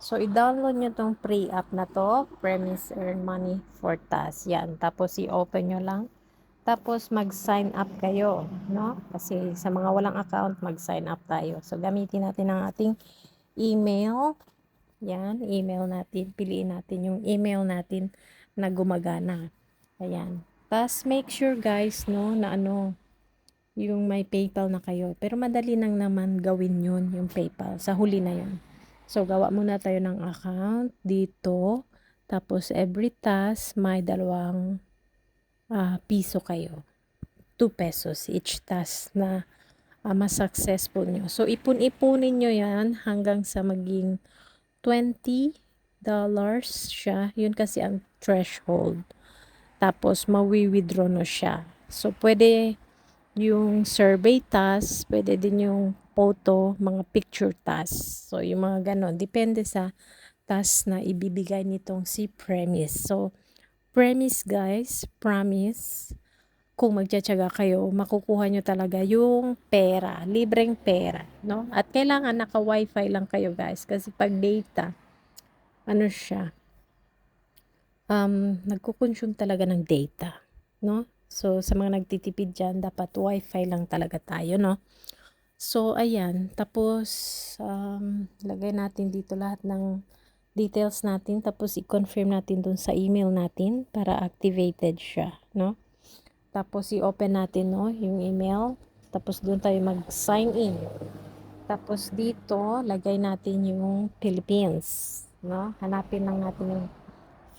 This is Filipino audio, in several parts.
So, i-download nyo tong free app na to, Premise Earn Money for TAS. Yan. Tapos, i-open nyo lang. Tapos, mag-sign up kayo, no? Kasi sa mga walang account, mag-sign up tayo. So, gamitin natin ang ating email. Yan, email natin. Piliin natin yung email natin na gumagana. Ayan. Tapos, make sure guys, no, na ano, yung may PayPal na kayo. Pero madali nang naman gawin yun, yung PayPal. Sa huli na yun. So, gawa muna tayo ng account dito. Tapos, every task, may dalawang ah, piso kayo. 2 pesos each task na ah, mas successful nyo. So, ipon-ipunin nyo yan hanggang sa maging 20 dollars siya. Yun kasi ang threshold. Tapos, mawi-withdraw no siya. So, pwede yung survey task, pwede din yung photo, mga picture task. So, yung mga ganon. Depende sa task na ibibigay nitong si Premise. So, Premise guys, promise, kung magtsatsaga kayo, makukuha nyo talaga yung pera, libreng pera, no? At kailangan naka-wifi lang kayo guys, kasi pag data, ano siya, um, nagkukonsume talaga ng data, no? So, sa mga nagtitipid dyan, dapat wifi lang talaga tayo, no? So, ayan. Tapos, um, lagay natin dito lahat ng details natin. Tapos, i-confirm natin dun sa email natin para activated siya, no? Tapos, i-open natin, no, yung email. Tapos, dun tayo mag-sign in. Tapos, dito, lagay natin yung Philippines, no? Hanapin lang natin yung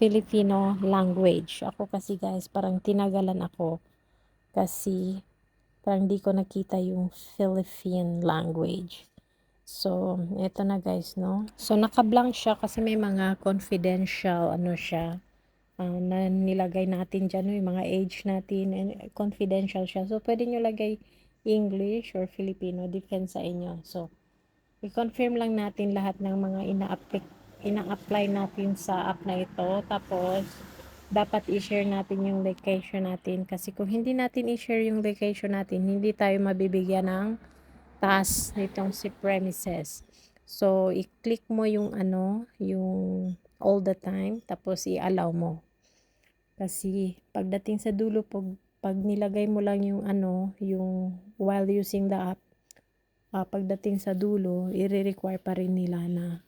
Filipino language. Ako kasi, guys, parang tinagalan ako. Kasi, parang di ko nakita yung Philippine language. So, eto na guys, no? So, nakablank siya kasi may mga confidential, ano siya, ah, na nilagay natin dyan, no? yung mga age natin, and confidential siya. So, pwede nyo lagay English or Filipino, depende sa inyo. So, i-confirm lang natin lahat ng mga ina-apply, ina-apply natin sa app na ito. Tapos, dapat i-share natin yung location natin. Kasi kung hindi natin i-share yung location natin, hindi tayo mabibigyan ng task nitong si premises. So, i-click mo yung ano, yung all the time, tapos i-allow mo. Kasi pagdating sa dulo, pag, pag nilagay mo lang yung ano, yung while using the app, ah, pagdating sa dulo, i-require pa rin nila na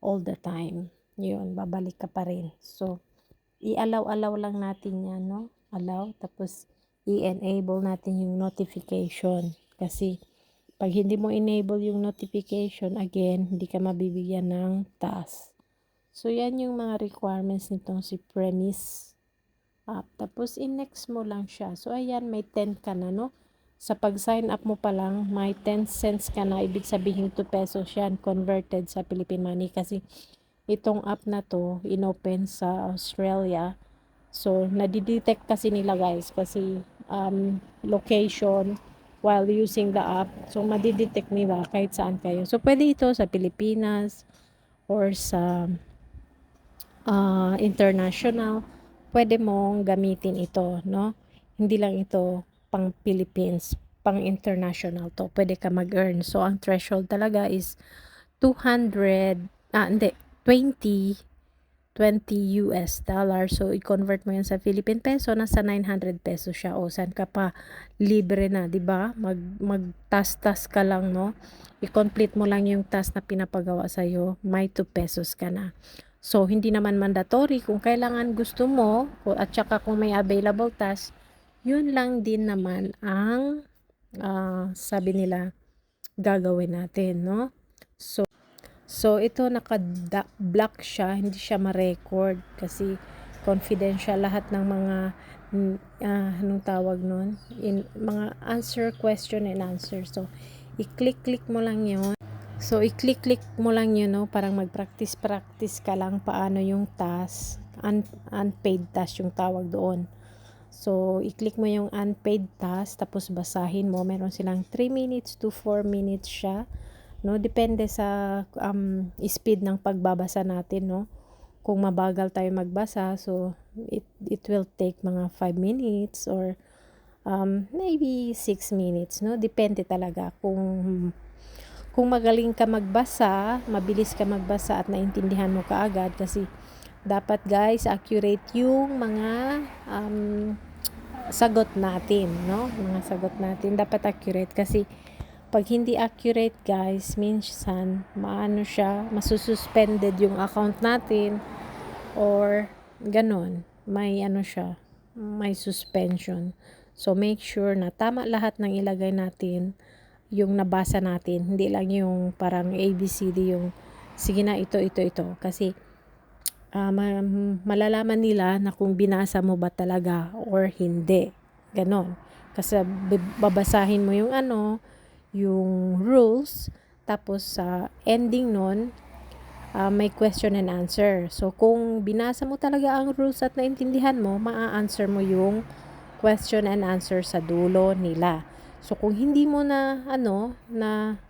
all the time. Yun, babalik ka pa rin. So, i-allow-allow lang natin yan, no? Allow, tapos i-enable natin yung notification. Kasi, pag hindi mo enable yung notification, again, hindi ka mabibigyan ng task. So, yan yung mga requirements nitong si Premise app. Tapos, in-next mo lang siya. So, ayan, may 10 ka na, no? Sa pag-sign up mo pa lang, may 10 cents ka na. Ibig sabihin 2 pesos yan converted sa Philippine money. Kasi, itong app na to, inopen sa Australia. So, nadidetect kasi nila guys. Kasi, um, location, while using the app. So, madidetect nila kahit saan kayo. So, pwede ito sa Pilipinas or sa uh, international. Pwede mong gamitin ito, no? Hindi lang ito pang Philippines, pang international to. Pwede ka mag-earn. So, ang threshold talaga is 200, ah, hindi, 20 20 US dollar. So, i-convert mo yan sa Philippine peso, nasa 900 pesos siya. O, saan ka pa? Libre na, di ba? Mag, mag-tas-tas ka lang, no? I-complete mo lang yung task na pinapagawa sa'yo, may 2 pesos ka na. So, hindi naman mandatory. Kung kailangan gusto mo, at saka kung may available task, yun lang din naman ang uh, sabi nila gagawin natin, no? So, So, ito naka-block siya, hindi siya ma-record kasi confidential lahat ng mga uh, anong tawag nun? In, mga answer, question and answer. So, i-click-click mo lang yon So, i-click-click mo lang yun, no? Parang mag-practice-practice ka lang paano yung task. Un unpaid task yung tawag doon. So, i-click mo yung unpaid task, tapos basahin mo. Meron silang 3 minutes to 4 minutes siya no? Depende sa um, speed ng pagbabasa natin no? Kung mabagal tayo magbasa so it it will take mga 5 minutes or um, maybe 6 minutes no? Depende talaga kung kung magaling ka magbasa, mabilis ka magbasa at naintindihan mo kaagad kasi dapat guys, accurate yung mga um, sagot natin, no? Mga sagot natin dapat accurate kasi pag hindi accurate guys, minsan maano siya, masususpended yung account natin or ganon, may ano siya, may suspension. So make sure na tama lahat ng ilagay natin yung nabasa natin, hindi lang yung parang ABCD yung sige na ito, ito, ito. Kasi uh, ma- malalaman nila na kung binasa mo ba talaga or hindi. Ganon. Kasi babasahin mo yung ano, yung rules, tapos sa uh, ending nun, uh, may question and answer. So, kung binasa mo talaga ang rules at naintindihan mo, maa-answer mo yung question and answer sa dulo nila. So kung hindi mo na ano na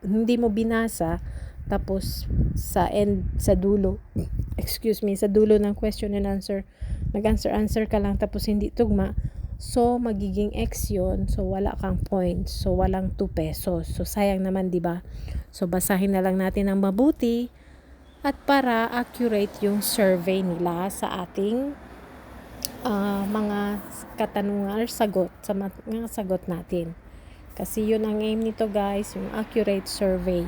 hindi mo binasa tapos sa end sa dulo excuse me sa dulo ng question and answer nag-answer answer ka lang tapos hindi tugma so magiging X yun so wala kang points so walang 2 pesos so sayang naman di ba so basahin na lang natin ng mabuti at para accurate yung survey nila sa ating uh, mga katanungan or sagot sa mga sagot natin. Kasi yun ang aim nito guys, yung accurate survey.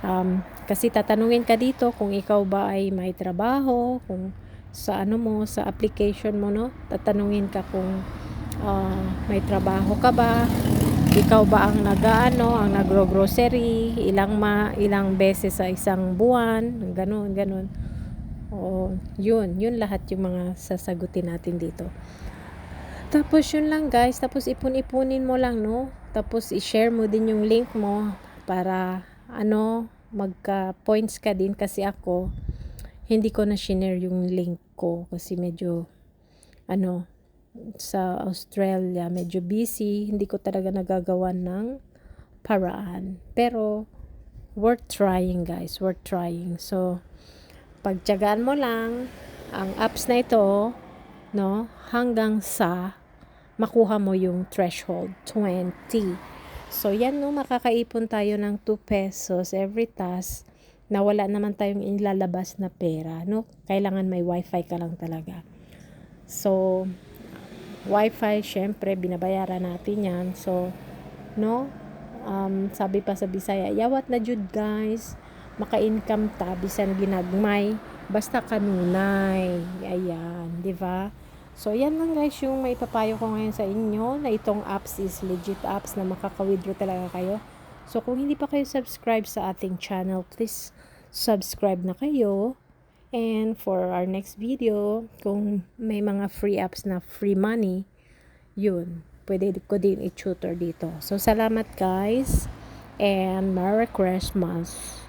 Um, kasi tatanungin ka dito kung ikaw ba ay may trabaho, kung sa ano mo, sa application mo, no? Tatanungin ka kung uh, may trabaho ka ba, ikaw ba ang nagaano, ang nagro-grocery, ilang ma, ilang beses sa isang buwan, ganun, ganun Oo, yun, yun lahat yung mga sasagutin natin dito. Tapos yun lang guys, tapos ipon-ipunin mo lang no. Tapos i-share mo din yung link mo para ano, magka points ka din. Kasi ako hindi ko na share yung link ko kasi medyo ano sa Australia medyo busy, hindi ko talaga nagagawa ng paraan. Pero worth trying guys, worth trying. So pagtyagaan mo lang ang apps na ito, no, hanggang sa makuha mo yung threshold, 20. So, yan no, makakaipon tayo ng 2 pesos every task na wala naman tayong ilalabas na pera, no? Kailangan may wifi ka lang talaga. So, wifi, syempre, binabayaran natin yan. So, no? Um, sabi pa sa Bisaya, yawat na jud guys. Maka-income ta bisan ginagmay. Basta kanunay. Ayan di ba? So yan lang guys yung may papayo ko ngayon sa inyo na itong apps is legit apps na makaka-withdraw talaga kayo. So kung hindi pa kayo subscribe sa ating channel please subscribe na kayo and for our next video kung may mga free apps na free money yun pwede ko din i-tutor dito. So salamat guys and Merry Christmas